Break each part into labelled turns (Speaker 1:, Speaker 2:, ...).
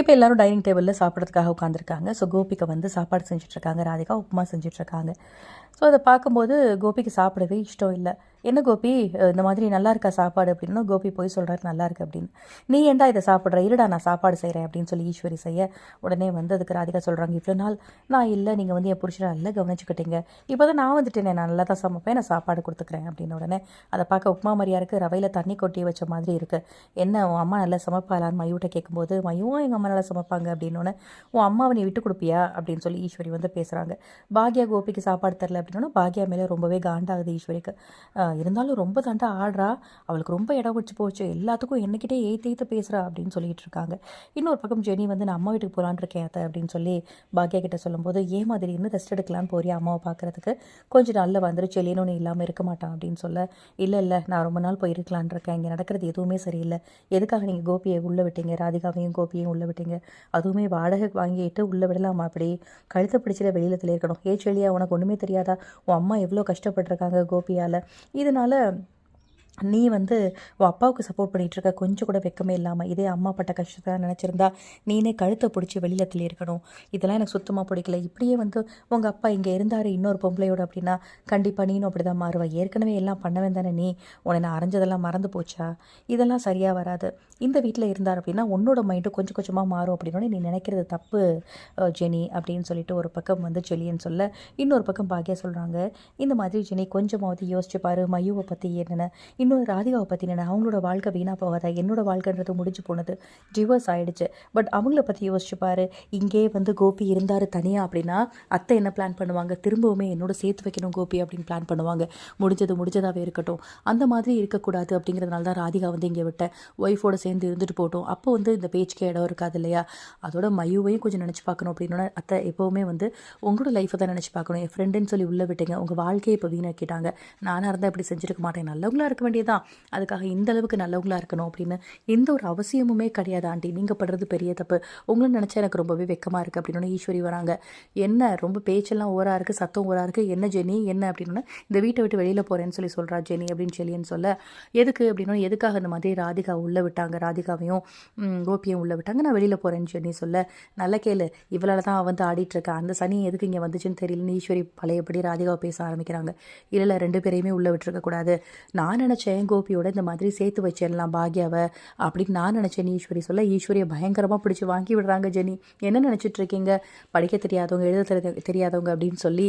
Speaker 1: இப்போ எல்லாரும் டைனிங் டேபிளில் சாப்பிட்றதுக்காக உட்காந்துருக்காங்க ஸோ கோபிக்கு வந்து சாப்பாடு செஞ்சிட்ருக்காங்க ராதிகா உப்புமா செஞ்சிட்ருக்காங்க ஸோ அதை பார்க்கும்போது கோபிக்கு சாப்பிடவே இஷ்டம் இல்லை. என்ன கோபி? இந்த மாதிரி நல்லா இருக்கா சாப்பாடு? அப்படின்னா கோபி போய் சொல்கிறாரு நல்லா இருக்கு அப்படின்னு. நீ ஏன்டா இதை சாப்பிட்ற? இருடா நான் சாப்பாடு செய்கிறேன் அப்படின்னு சொல்லி ஈஸ்வரி செய்ய உடனே வந்து அதுக்கு ராதிகா சொல்கிறாங்க இவ்வளோ நாள் நான் இல்லை நீங்கள் வந்து என் புருஷனை நல்லா கவனிச்சுக்கிட்டீங்க. இப்போ தான் நான் வந்துட்டேனே நான் நல்லா தான் சமைப்பேன் நான் சாப்பாடு கொடுத்துக்கிறேன் அப்படின்னு உடனே அதை பார்க்க உப்மா மாதிரியா இருக்குது ரவையில் தண்ணி கொட்டி வச்ச மாதிரி இருக்குது என்ன உன் அம்மா நல்லா சமைப்பாளான்னு மயூட்ட கேட்கும்போது மயுவும் எங்கள் அம்மா நல்லா சமைப்பாங்க? அப்படின்னு உன் அம்மாவை நீ விட்டு கொடுப்பியா? அப்படின்னு சொல்லி ஈஸ்வரி வந்து பேசுகிறாங்க பாக்யா கோபிக்கு சாப்பாடு தரல அப்படின்னா பாக்யா மேலே ரொம்பவே காண்டாகுது ஈஸ்வரிக்கு. இருந்தாலும் ரொம்ப தாண்டா ஆடுறா. அவளுக்கு ரொம்ப இடம் வச்சு போச்சு. எல்லாத்துக்கும் என்னக்கிட்டே ஏத்து ஏத்து பேசுகிறா அப்படின்னு சொல்லிட்டு இருக்காங்க. இன்னொரு பக்கம் ஜெனி வந்து நான் அம்மா வீட்டுக்கு போகலான்னு இருக்கேன் அத்தை அப்படின்னு சொல்லி பாக்கியா கிட்ட சொல்லும்போது ஏன் மாதிரி இருந்து ரெஸ்ட் எடுக்கலான்னு போறியா அம்மாவை பார்க்குறதுக்கு கொஞ்சம் நாளில் வந்துரு செல்லியனும் இல்லாமல் இருக்க மாட்டான் அப்படின்னு சொல்ல இல்லை இல்லை நான் ரொம்ப நாள் போய் இருக்கேன். இங்கே நடக்கிறது எதுவுமே சரியில்லை. எதுக்காக நீங்கள் கோபியை உள்ளே விட்டீங்க? ராதிகாவையும் கோபியையும் உள்ளே விட்டீங்க. அதுவுமே வாடகை வாங்கிட்டு உள்ளே விடலாமா அப்படி? கழுத்தை பிடிச்சில வெளியில் இருக்கணும் ஏ செல்லியா உனக்கு ஒன்றுமே தெரியாதா? உன் அம்மா எவ்வளோ கஷ்டப்பட்டிருக்காங்க கோபியால். இதனால் நீ வந்து உன் அப்பாவுக்கு சப்போர்ட் பண்ணிட்டு இருக்க கொஞ்சம் கூட வெக்கமே இல்லாமல் இதே அம்மா பட்ட கஷ்டத்தை நினச்சிருந்தா நீனே கழுத்தை பிடிச்சி வெளியில் தள்ளியிருக்கணும் இதெல்லாம் எனக்கு சுத்தமாக பிடிக்கல. இப்படியே வந்து உங்கள் அப்பா இங்கே இருந்தார் இன்னொரு பொம்பளையோட அப்படின்னா கண்டிப்பாக நீனும் அப்படி தான் மாறுவ. ஏற்கனவே எல்லாம் பண்ணவே தானே நீ. உன்னை நான் அரைஞ்சதெல்லாம் மறந்து போச்சா? இதெல்லாம் சரியாக வராது. இந்த வீட்டில் இருந்தார் அப்படின்னா உன்னோட மைண்டு கொஞ்சம் கொஞ்சமாக மாறும் அப்படின்னு நீ நினைக்கிறது தப்பு ஜெனி அப்படின்னு சொல்லிட்டு ஒரு பக்கம் வந்து ஜெலின்னு சொல்ல இன்னொரு பக்கம் பாக்யா சொல்கிறாங்க இந்த மாதிரி ஜெனி கொஞ்சமாவது யோசிச்சு பாரு மயுவை பற்றி என்னென்ன இன்னொரு ராதிகாவை பற்றி என்ன அவங்களோட வாழ்க்கை வீணாக போகாதா? என்னோட வாழ்க்கைன்றது முடிஞ்சு போனது டிவர்ஸ் ஆகிடுச்சு பட் அவங்கள பற்றி யோசிச்சுப்பார் இங்கே வந்து கோபி இருந்தார் தனியாக அப்படின்னா அத்தை என்ன பிளான் பண்ணுவாங்க? திரும்பவுமே என்னோட சேர்த்து வைக்கணும் கோபி அப்படின்னு பிளான் பண்ணுவாங்க. முடிஞ்சது முடிஞ்சதாகவே இருக்கட்டும். அந்த மாதிரி இருக்கக்கூடாது அப்படிங்கிறதுனால தான் ராதிகா வந்து இங்கே விட்டேன். ஒய்ஃபோட சேர்ந்து இருந்துட்டு போட்டோம் அப்போ வந்து இந்த பேச்சுக்கே இடம் இருக்காது இல்லையா? அதோட மயுவையும் கொஞ்சம் நினச்சி பார்க்கணும் அப்படின்னா அத்தை எப்போவுமே வந்து உங்களோட லைஃப்பை தான் நினச்சி பார்க்கணும். என் ஃப்ரெண்டுன்னு சொல்லி உள்ளே விட்டீங்க. உங்கள் வாழ்க்கையை இப்போ வீணாக்கிட்டாங்க. நானாக இருந்தால் இப்படி செஞ்சுருக்க மாட்டேன். நல்லவங்களாக இருக்க வேண்டியதான் அதுக்காக இந்த அளவுக்கு நல்லவங்களா இருக்கணும் அப்படின்னு எந்த ஒரு அவசியமுமே கிடையாது ஆண்டி. நீங்கள் படுறது பெரிய தப்பு. உங்களை நினச்சா எனக்கு ரொம்பவே வெக்கமாக இருக்குது அப்படின்னு ஈஸ்வரி வராங்க. என்ன ரொம்ப பேச்செல்லாம் ஓரா இருக்குது சத்தம் ஓரா இருக்குது என்ன ஜெனி என்ன அப்படின்னு இந்த வீட்டை விட்டு வெளியில் போகிறேன்னு சொல்லி சொல்கிறா ஜெனி அப்படின்னு சொல்லின்னு சொல்ல. எதுக்கு அப்படின்னா எதுக்காக இந்த மாதிரி ராதிகா உள்ளே விட்டாங்க? ராதிகாவையும் கோபியும் உள்ளே விட்டாங்க. நான் வெளியில் போகிறேன்னு ஜெனி சொல்ல. நல்ல கேளு. இவளால் தான் வந்து ஆடிட்டு அந்த சனி எதுக்கு இங்கே வந்துச்சுன்னு தெரியலன்னு ஈஸ்வரி பழையபடி ராதிகாவை பேச ஆரம்பிக்கிறாங்க. இல்லை ரெண்டு பேரையுமே உள்ளே விட்டுருக்க கூடாது. நான் நினச்சேன் கோபியோட இந்த மாதிரி சேர்த்து வச்சிடலாம் பாக்யாவை அப்படின்னு நான் நினச்சேன் ஈஸ்வரி சொல்ல. ஈஸ்வரியை பயங்கரமாக பிடிச்சி வாங்கி விடுறாங்க ஜெனி. என்ன நினச்சிட்டு இருக்கீங்க? படிக்க தெரியாதவங்க எழுத தெரிய தெரியாதவங்க அப்படின்னு சொல்லி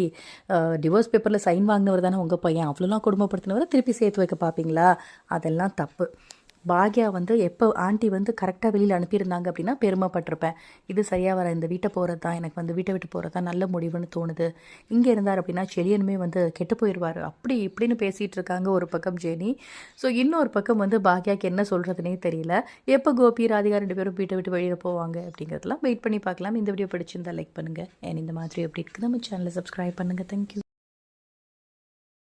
Speaker 1: டிவோர்ஸ் பேப்பரில் சைன் வாங்கினவர் தானே உங்கள் பையன். அவ்வளோலாம் குடும்பப்படுத்தினவரை திருப்பி சேர்த்து வைக்க பார்ப்பீங்களா அதெல்லாம் தப்பு. பாக்யா வந்து எப்போ ஆண்டி வந்து கரெக்டாக வெளியில் அனுப்பியிருந்தாங்க அப்படின்னா பெருமைப்பட்டிருப்பேன். இது சரியாக வர இந்த வீட்டை போகிறது தான் எனக்கு வந்து வீட்டை விட்டு போகிறது தான் நல்ல முடிவுன்னு தோணுது. இங்கே இருந்தார் அப்படின்னா செலியனுமே வந்து கெட்டு போயிடுவார் அப்படி இப்படின்னு பேசிகிட்டு இருக்காங்க ஒரு பக்கம் ஜெனி. ஸோ இன்னொரு பக்கம் வந்து பாக்யாக்கு என்ன சொல்கிறதுனே தெரியல. எப்போ கோபி ராதிகா ரெண்டு பேரும் வீட்டை விட்டு வெளியில் போவாங்க அப்படிங்கிறதெல்லாம் வெயிட் பண்ணி பார்க்கலாம். இந்த வீடியோ பிடிச்சிருந்தா லைக் பண்ணுங்கள் அண்ட் இந்த மாதிரி அப்படி இருக்குது நம்ம சேனலை சப்ஸ்கிரைப் பண்ணுங்கள் தேங்க்யூ